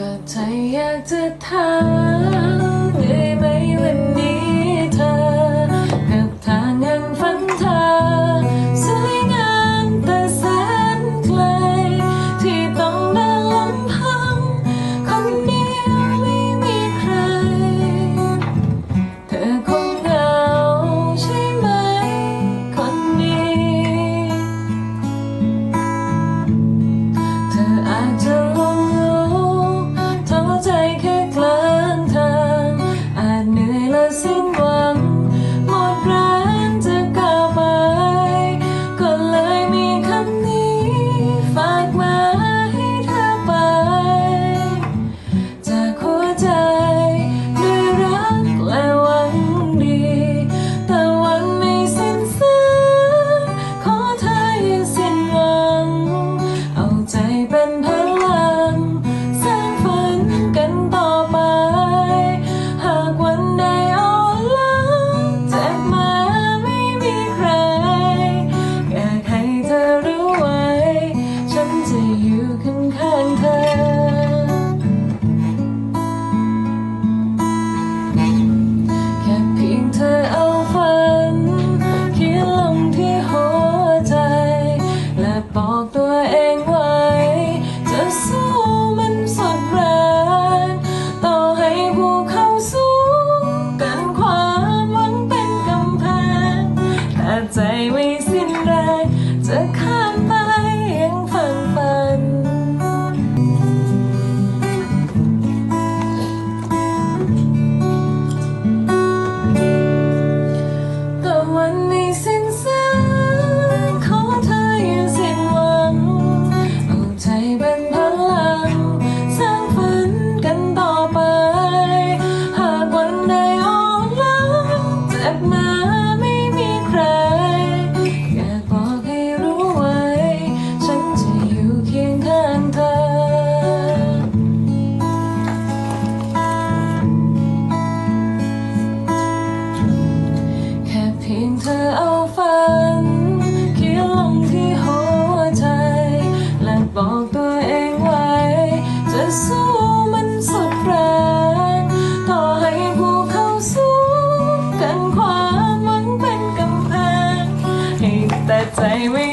ก็ใจอยากจะถาม บอกตัวเองไว้ จะสู้มันสุดแรงต่อให้ภูเขาสูงกันความหวังเป็นกำแพงให้แต่ใจไม่